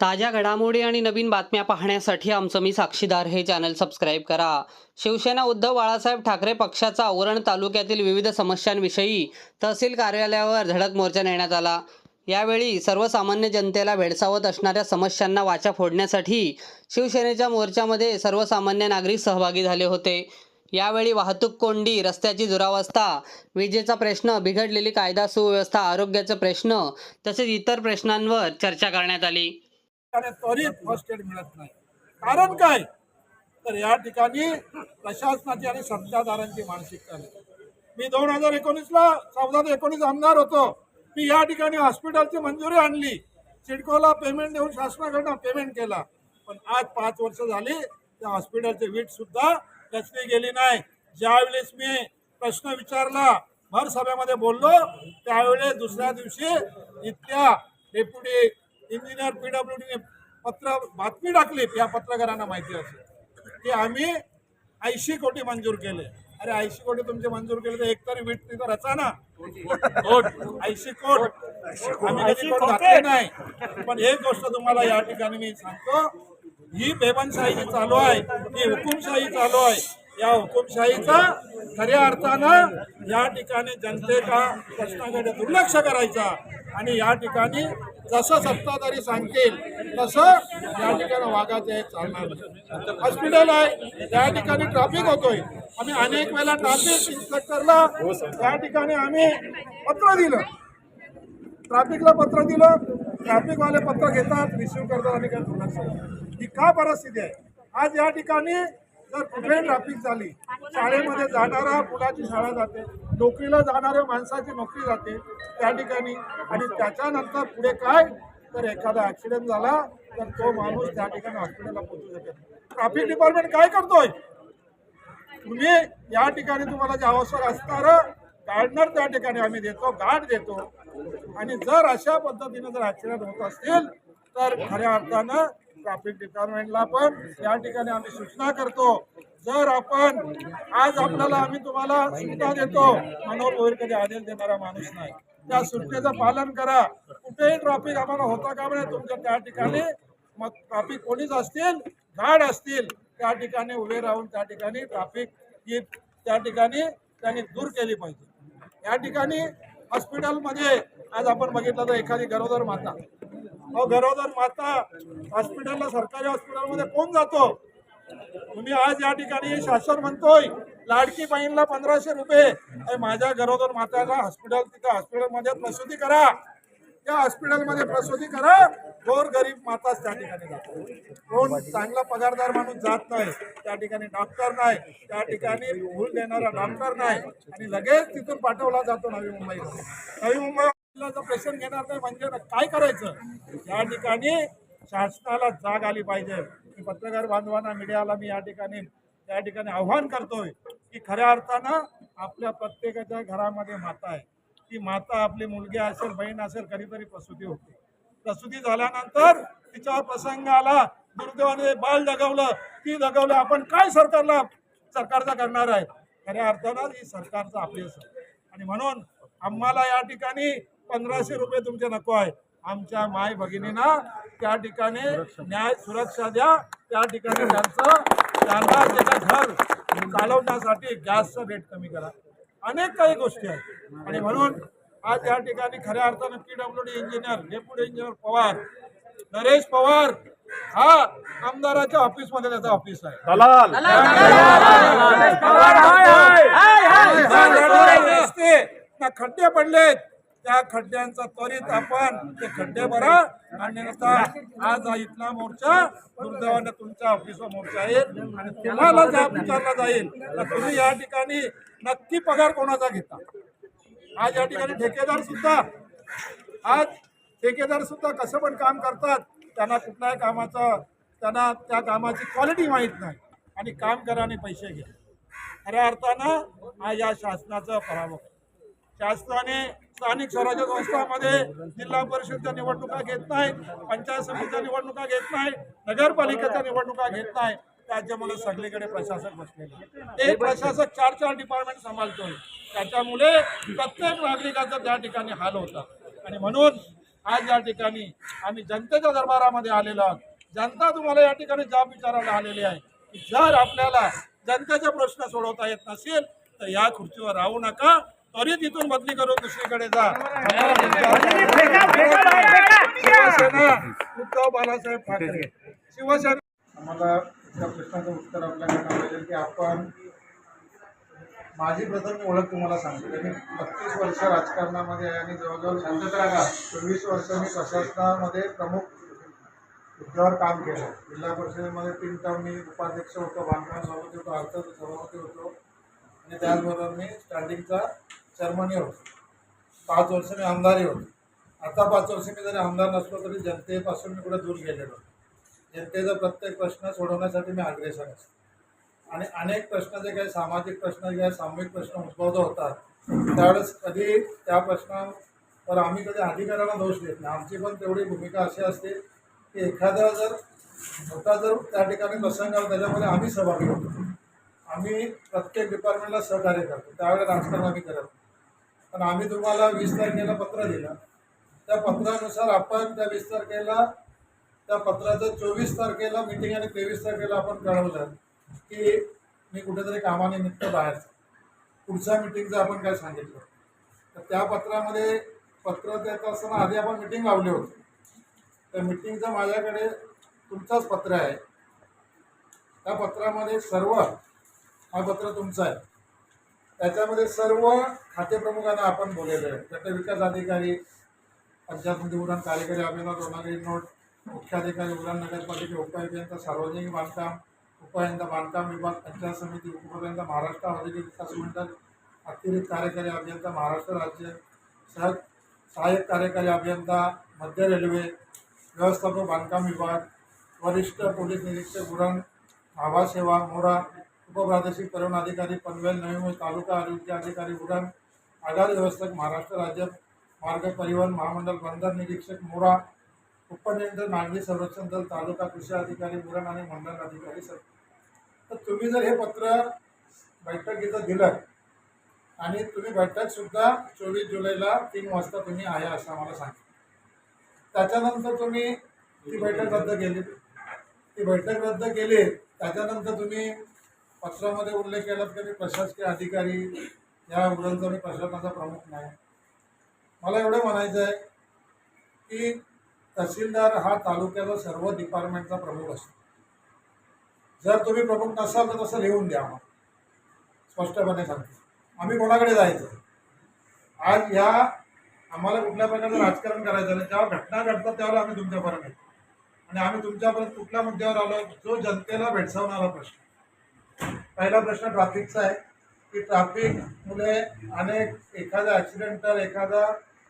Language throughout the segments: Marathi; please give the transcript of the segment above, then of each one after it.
ताज्या घडामोडी आणि नवीन बातम्या पाहण्यासाठी आमचं मी साक्षीदार हे चॅनल सबस्क्राईब करा. शिवसेना उद्धव बाळासाहेब ठाकरे पक्षाचा औरण तालुक्यातील विविध समस्यांविषयी तहसील कार्यालयावर धडक मोर्चा नेण्यात आला. यावेळी सर्वसामान्य जनतेला भेडसावत असणाऱ्या समस्यांना वाचा फोडण्यासाठी शिवसेनेच्या मोर्चामध्ये सर्वसामान्य नागरिक सहभागी झाले होते. यावेळी वाहतूक कोंडी रस्त्याची दुरावस्था विजेचा प्रश्न बिघडलेली कायदा सुव्यवस्था आरोग्याचा प्रश्न तसेच इतर प्रश्नांवर चर्चा करण्यात आली. आणि त्वरित फर्स्ट एड मिळत नाही. कारण काय? तर या ठिकाणी प्रशासनाची आणि सत्ताधारांची मानसिकता नाही मी दोन हजार एकोणीसला चौदा ते एकोणीस आमदार होतो. मी या ठिकाणी हॉस्पिटलची मंजुरी आणली. सिडकोला पेमेंट देऊन शासनाकडनं पेमेंट केला. पण आज पाच वर्ष झाली त्या हॉस्पिटलचे वीट सुद्धा रचली गेली नाही. ज्यावेळेस मी प्रश्न विचारला भर सभेमध्ये बोललो त्यावेळेस दुसऱ्या दिवशी इथल्या डेप्युटी इंजिनियर पीडब्ल्यूडीने पत्र बातमी टाकली या पत्रकारांना माहिती असेल. की आम्ही ऐंशी कोटी मंजूर केले. अरे ऐंशी कोटी तुमचे मंजूर केले तर एकतरी वीट तिथं रचा ना. कोट. ऐंशी कोट. आम्ही कधी कोट घातले नाही. पण एक गोष्ट तुम्हाला या ठिकाणी मी सांगतो. ही बेबनशाही जी चालू आहे. ही हुकुमशाही चालू आहे. या हुकुमशाहीचा खऱ्या अर्थानं या ठिकाणी जनतेचा प्रश्नाकडे दुर्लक्ष करायचा. आणि या ठिकाणी जसं सत्ताधारी सांगतील तसं या ठिकाणी वागायचं हे चालणार नाही. हॉस्पिटल आहे त्या ठिकाणी ट्रॅफिक होतोय. आम्ही अनेक वेळा ट्रॅफिक इन्स्पेक्टरला त्या ठिकाणी आम्ही पत्र दिलं. ट्रॅफिकला पत्र दिलं. ट्रॅफिकवाले पत्र घेतात रिसिव्ह करतात आणि काय दुर्लक्ष ही का परिस्थिती आहे? आज या ठिकाणी जर कुठे ट्रॅफिक झाली शाळेमध्ये जाणारा मुलाची शाळा जाते. नोकरीला जाणाऱ्या माणसाची नोकरी जाते त्या ठिकाणी. आणि त्याच्यानंतर पुढे काय? तर एखादा ऍक्सिडेंट झाला तर तो माणूस त्या ठिकाणी हॉस्पिटलला पोहोचू शकेल. ट्रॅफिक डिपार्टमेंट काय करतोय? तुम्ही या ठिकाणी तुम्हाला जे आवश्यक असणारं गार्डनर त्या ठिकाणी आम्ही देतो गार्ड देतो. आणि जर अशा पद्धतीने जर ऍक्सिडेंट होत असतील तर खऱ्या अर्थानं ट्रॅफिक डिपार्टमेंटला पण. या ठिकाणी आम्ही सूचना करतो. जर आपण आज आपल्याला आम्ही तुम्हाला सूचना देतो मनोहर भोईर कधी आदेश देणारा माणूस नाही. त्या सूचनेचं पालन करा. कुठेही ट्रॅफिक आम्हाला होता का म्हणे तुमच्या त्या ठिकाणी मग ट्रॅफिक पोलीस असतील गार्ड असतील त्या ठिकाणी उभे राहून त्या ठिकाणी ट्रॅफिक ही त्या ठिकाणी त्यांनी दूर केली पाहिजे. या ठिकाणी हॉस्पिटलमध्ये आज आपण बघितलं तर एखादी गरोदर माता गरोदर माता हॉस्पिटलला सरकारी हॉस्पिटलमध्ये कोण जातो? तुम्ही आज या ठिकाणी शासन म्हणतोय लाडकी बहीणला पंधराशे रुपये. माझ्या गरोदर माताला हॉस्पिटल तिथं हॉस्पिटलमध्ये प्रसूती करा. त्या हॉस्पिटलमध्ये प्रसूती करा. गोर गरीब माताच त्या ठिकाणी जातो. कोण चांगला पगारदार माणूस जात नाही त्या ठिकाणी डॉक्टर नाही त्या ठिकाणी भूल देणारा डॉक्टर नाही. आणि लगेच तिथून पाठवला जातो नवी मुंबईला. नवी मुंबई प्रेशर घेणार नाही म्हणजे काय करायचं? या ठिकाणी शासनाला जाग आली पाहिजे. मी पत्रकार बांधवांना मीडियाला मी या ठिकाणी त्या ठिकाणी आव्हान करतोय की खऱ्या अर्थानं आपल्या प्रत्येकाच्या घरामध्ये माता आहे. ती माता आपली मुलगी असेल बहीण असेल कधीतरी प्रसूती होते. प्रसूती झाल्यानंतर तिच्या प्रसंग आला दुर्दैवाने बाल दगवलं. ती दगवलं आपण काय सरकारला सरकारचा करणार आहे? खऱ्या अर्थानं ही सरकारचा अपयश आहे आणि म्हणून आम्हाला या ठिकाणी पंधराशे रुपये तुमचे नको आहे आमच्या माय भगिनींना त्या ठिकाणी न्याय सुरक्षा द्या त्या ठिकाणी त्यांचं त्यांना काय घर चालवण्यासाठी गॅसचं रेट कमी करा अनेक काही गोष्टी आहेत आणि म्हणून आज या ठिकाणी खऱ्या अर्थानं PWD engineer deputy engineer Pawar Naresh Pawar हा आमदाराच्या ऑफिसमध्ये त्याचं ऑफिस आहे खड्डे पडलेत त्या खड्ड्यांचा त्वरित आपण ते खड्डे भरा आणि आज हा इथला मोर्चा दुर्दैवाने तुमच्या ऑफिसवर मोर्चा येईल आणि तुम्हाला जा विचारला जाईल तर तुम्ही या ठिकाणी नक्की पगार कोणाचा घेता? आज या ठिकाणी ठेकेदार सुद्धा आज ठेकेदार सुद्धा कसं पण काम करतात त्यांना कुठल्याही कामाचं त्यांना त्या कामाची क्वालिटी माहीत नाही आणि काम करा आणि पैसे घ्या. खऱ्या अर्थानं हा या शासनाचा पराभव. शासनाने स्थानिक स्वराज्य संस्थांमध्ये जिल्हा परिषदच्या निवडणुका घेत नाही पंचायत समितीच्या निवडणुका घेत नाही नगरपालिकेच्या निवडणुका घेत नाही राज्यामध्ये सगळीकडे प्रशासक बसलेले एक प्रशासक चार चार डिपार्टमेंट सांभाळतोय. त्याच्यामुळे प्रत्येक नागरिकाचा त्या ठिकाणी हाल होता. आणि म्हणून आज या ठिकाणी आम्ही जनतेच्या दरबारामध्ये आलेलो आहोत. जनता तुम्हाला या ठिकाणी जाब विचारायला आलेली आहे की जर आपल्याला जनतेचे प्रश्न सोडवता येत नसेल तर या खुर्चीवर राहू नका. त्वरित इथून बदली करून दुसरीकडे जा. शिवसेना उद्धव बाळासाहेब ठाकरे. शिवसेना आम्हाला त्या प्रश्नाचं उत्तर आपल्याकडे पाहिजे की आपण माझी प्रथम ओळख तुम्हाला सांगतो. मी बत्तीस वर्ष राजकारणामध्ये आहे आणि जवळजवळ शांतता चोवीस वर्ष मी प्रशासनामध्ये प्रमुख हुद्द्यावर काम केलं. जिल्हा परिषदेमध्ये तीन टर्म मी उपाध्यक्ष होतो बांधकाम सभापती होतो अर्थ सभापती होतो. आणि त्याचबरोबर मी स्टँडिंगचा चेअरमनही होतो. पाच वर्ष मी आमदारही होतो. आता पाच वर्ष मी जरी आमदार नसलो तरी जनतेपासून मी कुठे दूर गेलेलो जनतेचा प्रत्येक प्रश्न सोडवण्यासाठी मी अग्रेसर असतो. आणि अनेक प्रश्न जे काही सामाजिक प्रश्न किंवा सामूहिक प्रश्न उद्भवत होतात त्यावेळेस कधी त्या प्रश्नावर आम्ही कधी अधिकाऱ्यांना दोष देत नाही. आमची पण तेवढी भूमिका अशी असते की एखादा जर होता जर त्या ठिकाणी प्रसंग आला त्याच्यामध्ये आम्ही सहभागी होतो. आम्ही प्रत्येक डिपार्टमेंटला सहकार्य करतो. त्यावेळेला राजकारण आम्ही करत नाही. पण आम्ही तुम्हाला वीस तारखेला पत्र दिलं. त्या पत्रानुसार आपण त्या वीस तारखेला त्या पत्राचं चोवीस तारखेला मिटिंग आणि तेवीस तारखेला आपण कळवलं की मी कुठेतरी कामानिमित्त बाहेरचं पुढच्या मिटिंगचं आपण काय सांगितलं? तर त्या पत्रामध्ये पत्र देत असताना आधी आपण मिटिंग लावली होती. त्या मिटिंगचं माझ्याकडे तुमचाच पत्र आहे. त्या पत्रामध्ये सर्व हा पत्र तुमचा आहे. त्याच्यामध्ये सर्व खातेप्रमुखांना आपण बोललेलं आहे. गट विकास अधिकारी पंचायत समिती उडान कार्यकारी अभियंता दोनागिरी नोट मुख्याधिकारी उडान नगरपालिका उपायुक्त सार्वजनिक बांधकाम उपायंता बांधकाम विभाग पंचायत समिती उपपर्यंत महाराष्ट्र औद्योगिक विकास मंडळ अतिरिक्त कार्यकारी अभियंता महाराष्ट्र राज्य सह सहाय्यक कार्यकारी अभियंता मध्य रेल्वे व्यवस्थापक बांधकाम विभाग वरिष्ठ पोलीस निरीक्षक उरण भाभा सेवा मोरा उपप्रादेशिक परिवहन अधिकारी पनवेल नवी मुंबई तालुका आरोग्य अधिकारी उरण आधार व्यवस्थक महाराष्ट्र राज्य मार्ग परिवहन महामंडळ बंदर निरीक्षक मोरा उपनियंत्र नागरी संरक्षण दल तालुका कृषी अधिकारी उरण आणि मंडळ अधिकारी सर. तर तुम्ही जर हे पत्र बैठकीचं दिलं आणि तुम्ही बैठकसुद्धा चोवीस जुलैला तीन वाजता तुम्ही आहे असं आम्हाला सांगितलं. त्याच्यानंतर तुम्ही ती बैठक रद्द केली. ती बैठक रद्द केली त्याच्यानंतर तुम्ही पत्रामध्ये उल्लेख केलात की मी प्रशासकीय अधिकारी या मुलांचा मी प्रशासनाचा प्रमुख नाही. मला एवढं म्हणायचं आहे की तहसीलदार हा तालुक्याचा सर्व डिपार्टमेंटचा प्रमुख असतो. जर तुम्ही प्रमुख नसाल तर तसं लिहून द्या मग स्पष्टपणे सांगतो. आम्ही कोणाकडे जायचं? आज ह्या आम्हाला कुठल्या प्रकारचं राजकारण करायचं नाही. जेव्हा घटना घडतात त्यावेळेला आम्ही तुमच्यापर्यंत येतो. आणि आम्ही तुमच्यापर्यंत कुठल्या मुद्द्यावर आलो जो जनतेला भेडसावणारा प्रश्न पहिला प्रश्न ट्रॅफिकचा आहे. की ट्रॅफिकमुळे अनेक एखादा ॲक्सिडेंटल एखादा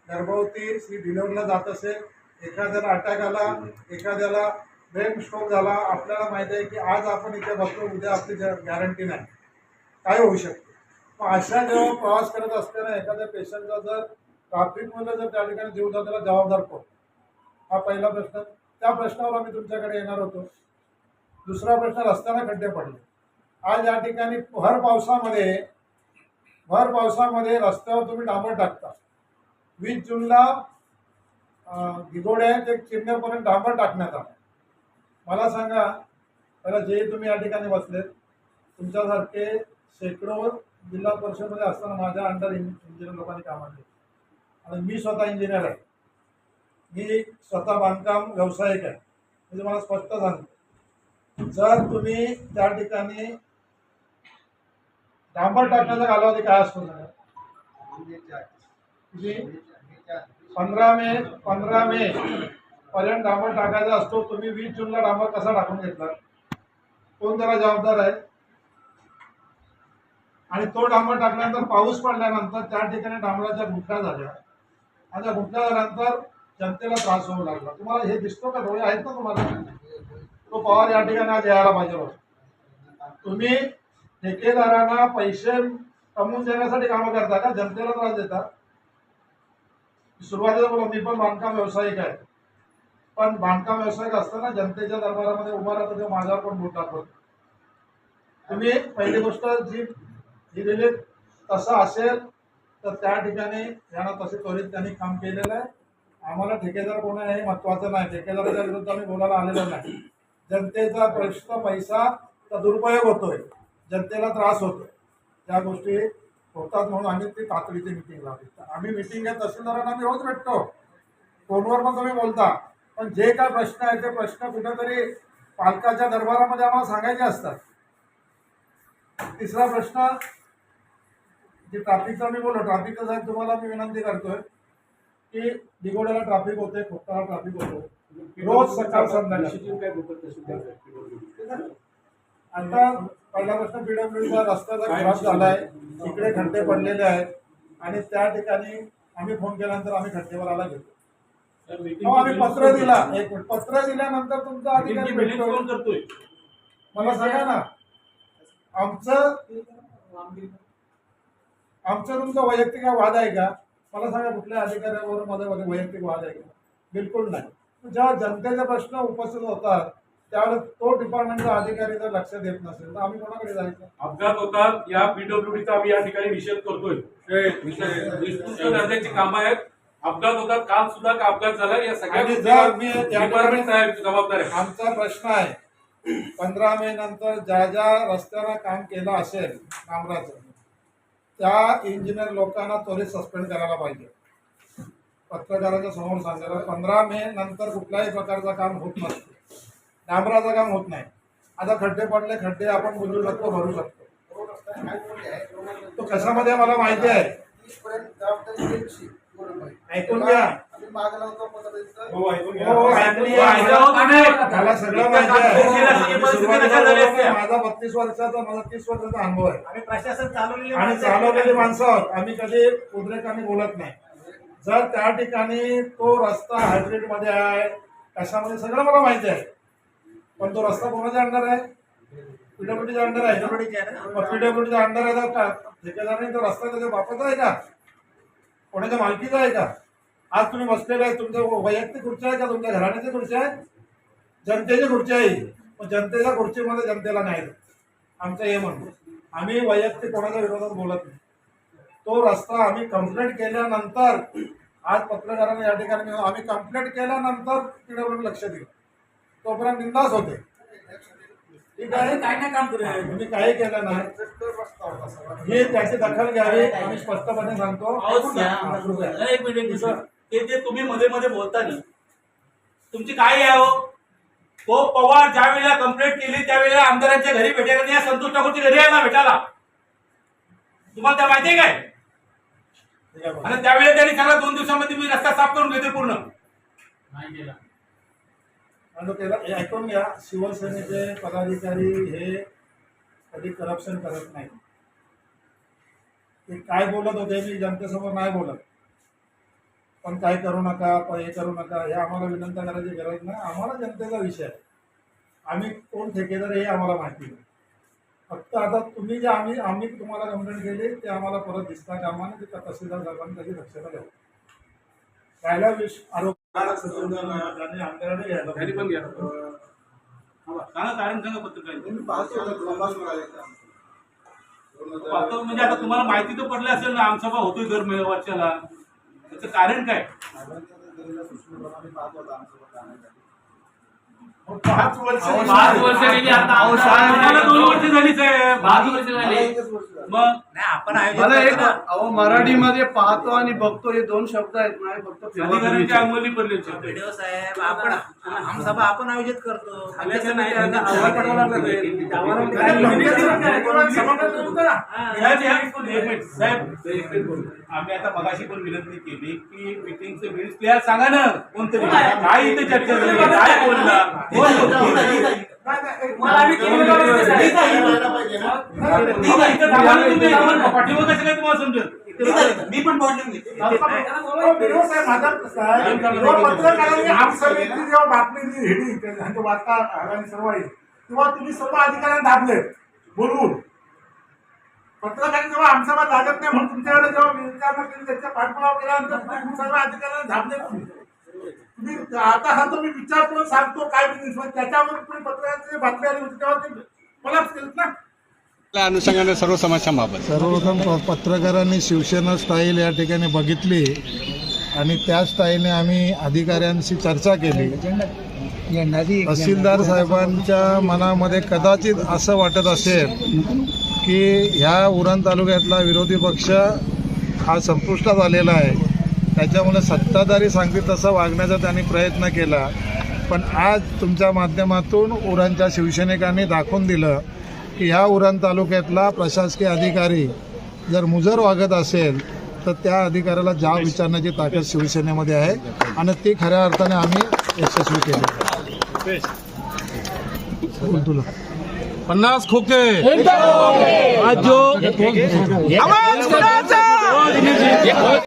गर्भवती स्त्री डिलिव्हरीला जात असेल. एखाद्याला अटॅक आला एखाद्याला ब्रेन स्ट्रोक झाला. आपल्याला माहिती आहे की आज आपण इथे बसतो उद्या आपली गॅरंटी नाही. काय होऊ शकते? मग अशा जेव्हा प्रवास करत असताना एखाद्या पेशंटचा जर ट्रॅफिकमध्ये जर त्या ठिकाणी जीव जाताना जबाबदार कोण? हा पहिला प्रश्न. त्या प्रश्नावर आम्ही तुमच्याकडे येणार होतो. दुसरा प्रश्न रस्त्याला खड्डे पडले. आज या ठिकाणी भर पावसामध्ये भर पावसामध्ये रस्त्यावर तुम्ही डांबर टाकता. वीस जूनला अं, ते चिरण्यापर्यंत डांबर टाकण्यात आला. मला सांगा त्याला जे तुम्ही या ठिकाणी बसलेत तुमच्यासारखे शेकडो जिल्हा परिषदमध्ये असताना माझ्या अंडर इंजिनियर लोकांनी कामं केली आणि मी स्वतः इंजिनियर आहे. मी स्वतः बांधकाम व्यावसायिक आहे. म्हणजे मला स्पष्ट सांगतो. जर तुम्ही त्या ठिकाणी डांबर टाकण्याचा कालावधी काय असतो? पंधरा मे पंधरा मे पर्यंत डांबर टाकायचा असतो. तुम्ही वीस जूनला डांबर कसा टाकून घेतला कोण त्याला जबाबदार आहे? आणि तो डांबर टाकल्यानंतर पाऊस पडल्यानंतर त्या ठिकाणी डांबराच्या घुटण्या झाल्या. आणि त्या घुटण्या झाल्यानंतर जनतेला त्रास होऊ लागला. तुम्हाला हे दिसतो का? डोळे आहेत ना तुम्हाला? तो पवार या ठिकाणी आज यायला पाहिजे तुम्ही ठेकेदारांना पैसे कमवून देण्यासाठी कामं करता का जनतेला त्रास देतात. सुरुवातीला बोला मी पण बांधकाम व्यावसायिक आहे. पण बांधकाम व्यावसायिक असताना जनतेच्या दरबारामध्ये उभा राहतो तेव्हा माझ्यावर पण बोट दाखवत तुम्ही पहिली गोष्ट जी दिलेली तसं असेल तर त्या ठिकाणी यांना तसे त्वरित त्यांनी काम केलेलं आहे. आम्हाला ठेकेदार कोण आहे हे महत्वाचं नाही. ठेकेदाराच्या विरुद्ध आम्ही बोलायला आलेलो नाही. जनतेचा प्रश्न पैसा दुरुपयोग होतोय. जनतेला त्रास होतोय. त्या गोष्टी होतात म्हणून आम्ही ती तातडीची मिटिंग लावली आम्ही मिटिंग घेत तहसीलदारांना आम्ही रोज भेटतो. फोनवर पण तुम्ही बोलता. पण जे काय प्रश्न आहे ते प्रश्न कुठेतरी पालकाच्या दरबारामध्ये आम्हाला सांगायचे असतात. तिसरा प्रश्न जे ट्रॅफिकचा मी बोललो ट्रॅफिकचा साहेब तुम्हाला मी विनंती करतोय की दिगोड्याला ट्रॅफिक होते खोकताला ट्रॅफिक होतो रोज सकाळ संध्याकाळ. आता पहिला प्रश्न पीडब्ल्यूडीचा रस्त्याचा खराब झालाय इकडे खड्डे पडलेले आहेत आणि त्या ठिकाणी आम्ही फोन केल्यानंतर आम्ही खड्डेवाला घेतो आम्ही पत्र दिला. एक मिनिट. पत्र दिल्यानंतर तुमचा अधिकारी भेटतो. करतोय? मला सांगा ना. आमचं आमचं तुमचा वैयक्तिक वाद आहे का? मला सांगा कुठल्या अधिकाऱ्यावर माझा वैयक्तिक वाद आहे का? बिलकुल नाही. जेव्हा जनतेचे प्रश्न उपस्थित होतात त्यावेळेस तो डिपार्टमेंटचा अधिकारी जर लक्ष देत नसेल तर आम्ही कोणाकडे जायचं? अपघात होतात या पीडब्ल्यूडीचा आम्ही या ठिकाणी निषेध करतोय. कामं आहेत. अपघात होतात काल सुद्धा का अपघात झाला या सगळ्या जर मी या ठिकाणी- डिपार्टमेंट साहेब जबाबदार आहे आमचा प्रश्न आहे पंधरा मे नंतर ज्या ज्या रस्त्याला काम केलं असेल डांबराचं त्या इंजिनियर लोकांना त्वरित सस्पेंड करायला पाहिजे. पत्रकाराच्या समोर सांगायला पंधरा मे नंतर कुठल्याही प्रकारचं काम होत नसते. डांबराचं काम होत नाही. आता खड्डे पडले खड्डे आपण बुजवू शकतो भरू शकतो. तो कशामध्ये मला माहिती आहे? ऐकून घ्या. हो, सगळं माहिती आहे. माझा बत्तीस वर्षाचा माझा तीस वर्षाचा अनुभव आहे. आम्ही प्रशासन चालवलेले आणि. चालवलेली माणसं आहोत आम्ही कधी उद्रेकाने बोलत नाही. जर त्या ठिकाणी तो रस्ता हायब्रिडमध्ये आहे कशामध्ये? सगळं मला माहिती आहे. पण तो रस्ता कोणाच्या अंडर आहे? पीडब्ल्यूडीच्या अंडर आहे पीडब्ल्यूडीच्या अंडर आहे तर ठेकेदाराने तो रस्ता त्याच्या बापाचा आहे का? कोणाच्या मालकीचा आहे का? आज तुम्ही बसलेले आहे तुमच्या वैयक्तिक खुर्च्या आहे का? तुमच्या घराण्याची खुर्ची आहे? जनतेची खुर्ची आहे. मग जनतेच्या खुर्चीमध्ये जनतेला नाही. आमचं हे म्हणतो आम्ही वैयक्तिक कोणाच्या विरोधात बोलत नाही. तो रस्ता आम्ही कंप्लेंट केल्यानंतर आज पत्रकारांनी या ठिकाणी आम्ही कंप्लेंट केल्यानंतर पीडब्ल्यू लक्ष दिलं. तोपर्यंत बिंदास होते. ठीक आहे तुम्ही काही केलं नाही. हे त्याची दखल घ्यावी आम्ही स्पष्टपणे सांगतो. एक मिनिट एक मिनिट. ते जे तुम्ही मध्ये मध्ये बोलता ना तुमची काय आहे हो? तो पवार ज्या वेळेला कंप्लेंट केली त्यावेळेला आमदारांच्या घरी भेटायला नाही, या संतोष ठाकूरच्या घरी यायला भेटायला. तुम्हाला त्या माहिती आहे काय. आणि त्यावेळेला त्यांनी सांगा दोन दिवसामध्ये मी रस्ता साफ करून घेते पूर्ण. आणि त्याला हे ऐकून घ्या. शिवसेनेचे पदाधिकारी हे कधी करप्शन करत नाही ते काय बोलत होते मी जनतेसमोर नाही बोलत. पण काय करू नका पण हे करू नका हे आम्हाला विनंती करायची गरज नाही. आम्हाला जनतेचा विषय आहे. आम्ही कोण ठेकेदार हे आम्हाला माहिती नाही. फक्त आता तुम्ही जे आम्ही आम्ही तुम्हाला कंप्लेंट केली ते आम्हाला परत दिसता कामाने ते तहसीलदार साहेबांनी त्याची दक्षता घ्यावी. राहिला आरोप आमदाराने पण घ्या. सांगा कारण सांगा पत्रकार पाहतो म्हणजे आता तुम्हाला माहिती तर पडली असेल ना आमसभा होतोय दर मे- वर्षाला. त्याचं कारण काय? पाच वर्ष पाच वर्ष गेली आता आम्हाला दोन वर्ष झाली. साहेब पाच वर्ष झाली. मग? मला एक अहो मराठीमध्ये पाहतो आणि बघतो हे दोन शब्द आहेत ना हे फक्त अधिकाऱ्यांची अंमली पडली व्हिडिओ साहेब आपण आमसभा आपण आयोजित करतो. आल्याचं नाही. आम्हाला पाठवावं लागलं ते. साहेब, या- एक मिनिट. साहेब, एक मिनिट. बोलू. आम्ही आता मगाशी पण विनंती केली की मिटिंगचे मिनिट्स प्लेअर सांगा ना कोणतरी. काय इथे चर्चा झाली. काय बोलला. वेळा कसं काय तुम्हाला समजेल. मी पण हो, पत्रकारांनी जेव्हा बातमी दिली हेडी त्यांच्या वार्ता आणि सर्व आहे, तेव्हा तुम्ही सर्व अधिकाऱ्यांना दाबले बोलवून. पत्रकारांनी जेव्हा आमसभा लागत नाही म्हणून तुमच्याकडे जेव्हा विचारणा केली त्याच्या पाठपुरावा केल्यानंतर तुम्ही सर्व अधिकाऱ्यांना दाबले तुम्ही. तुम्ही आता हा विचार करून सांगतो काय बिझनेस त्याच्यावर तुम्ही पत्रकारांची बातमी आली होती तेव्हा ते कोलॅप्स केलं ना. त्या अनुषंगाने सर्व समस्यांबाबत सर्वप्रथम पत्रकारांनी शिवसेना स्टाईल या ठिकाणी बघितली आणि त्याच टाईने आम्ही अधिकाऱ्यांशी चर्चा केली. तहसीलदार साहेबांच्या मनामध्ये कदाचित असं वाटत असेल की ह्या उरण तालुक्यातला विरोधी पक्ष हा संपुष्टात आलेला आहे. त्याच्यामुळे सत्ताधारी सांगतील तसं वागण्याचा त्यांनी प्रयत्न केला. पण आज तुमच्या माध्यमातून उरणच्या शिवसैनिकांनी दाखवून दिलं की ह्या उरण तालुक्यातला प्रशासकीय अधिकारी जर मुजर वागत असेल तर त्या अधिकाऱ्याला जाब विचारण्याची ताकद शिवसेनेमध्ये आहे आणि ती खऱ्या अर्थाने आम्ही यशस्वी केली. पन्नास खोके. आज. जो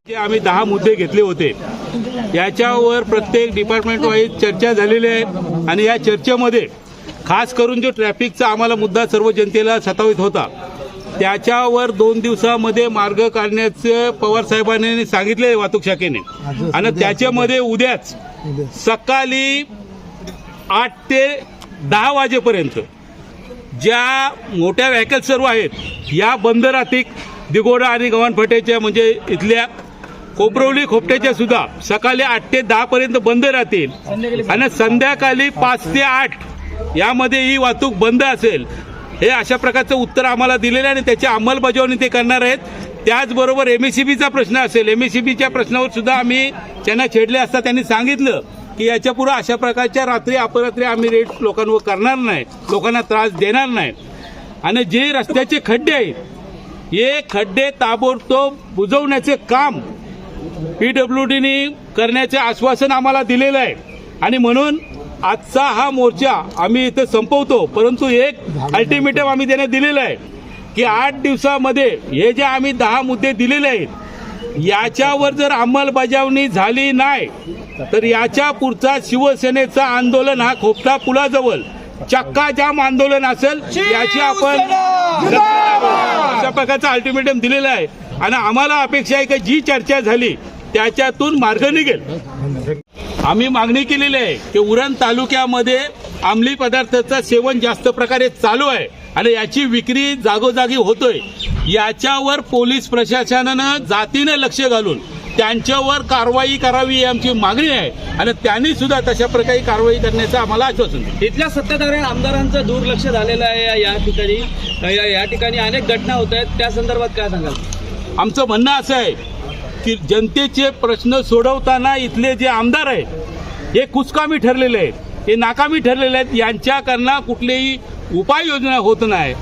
जे आम्ही दहा मुद्दे घेतले होते. याच्यावर प्रत्येक डिपार्टमेंट वाईज चर्चा झालेली आहे. आणि या चर्चेमध्ये खास करून जो ट्रॅफिकचा आम्हाला मुद्दा सर्व जनतेला सतावित होता त्याच्यावर दोन दिवसामध्ये मार्ग काढण्याचं पवार साहेबांनी सांगितले वाहतूक शाखेने. आणि त्याच्यामध्ये उद्याच सकाळी आठ ते दहा वाजेपर्यंत ज्या मोठ्या व्हेकल सर्व आहेत या बंद राहतील. दिगोडा आणि गव्हाणफाट्याच्या म्हणजे इथल्या कोपरवली खोपट्याच्या सुद्धा सकाळी आठ ते दहा पर्यंत बंद राहतील. आणि संध्याकाळी पाच ते आठ यामध्ये ही वाहतूक बंद असेल. हे अशा प्रकारचं उत्तर आम्हाला दिलेलं आहे आणि त्याची अंमलबजावणी ते करणार आहेत. त्याचबरोबर एम एस सी बीचा प्रश्न असेल. एम एस सी बीच्या प्रश्नावर सुद्धा आम्ही त्यांना छेडले असता त्यांनी सांगितलं. की याच्यापुढे अशा प्रकारच्या रात्री अपरात्री आम्ही रेट लोकांवर करणार नाही लोकांना त्रास देणार नाही आणि जे रस्त्याचे खड्डे आहेत हे खड्डे ताबडतोब बुजवण्याचे काम पी डब्ल्यू डीने करण्याचे आश्वासन आम्हाला दिलेलं आहे. आणि म्हणून आजचा हा मोर्चा आम्ही इथं संपवतो. परंतु एक अल्टिमेटम आम्ही त्याने दिलेलं आहे की आठ दिवसामध्ये हे जे आम्ही दहा मुद्दे दिलेले आहेत याच्यावर जर अंमलबजावणी झाली नाही तर याच्या पुढचा शिवसेनेचं आंदोलन हा खोपटा पुलाजवळ चक्का जाम आंदोलन असेल याची आपण अशा प्रकारचं अल्टिमेटम दिलेलं आहे. आणि आम्हाला अपेक्षा आहे की जी चर्चा झाली त्याच्यातून मार्ग निघेल. आम्ही मागणी केलेली आहे की उरण तालुक्यामध्ये अंमली पदार्थाचं सेवन जास्त प्रकारे चालू आहे आणि याची विक्री जागोजागी होतोय. याच्यावर पोलीस प्रशासनानं जातीनं लक्ष घालून त्यांच्यावर कारवाई करावी ही आमची मागणी आहे. आणि त्यांनी सुद्धा तशा प्रकारे कारवाई करण्याचं आम्हाला आश्वासन दिलं. इथल्या सत्ताधारी आमदारांचं दुर्लक्ष झालेलं आहे या- या ठिकाणी. या या ठिकाणी अनेक घटना होत आहेत. त्या संदर्भात काय सांगाल? आमचं म्हणणं असं आहे की जनतेचे प्रश्न सोडवताना इथले जे आमदार आहेत हे कुचकामी ठरलेले आहेत. हे नाकामी ठरलेले आहेत. यांच्याकडनं कुठलीही उपाययोजना होत नाही.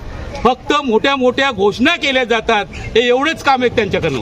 फक्त मोठ्या मोठ्या घोषणा केल्या जातात. हे एवढेच काम आहेत त्यांच्याकडनं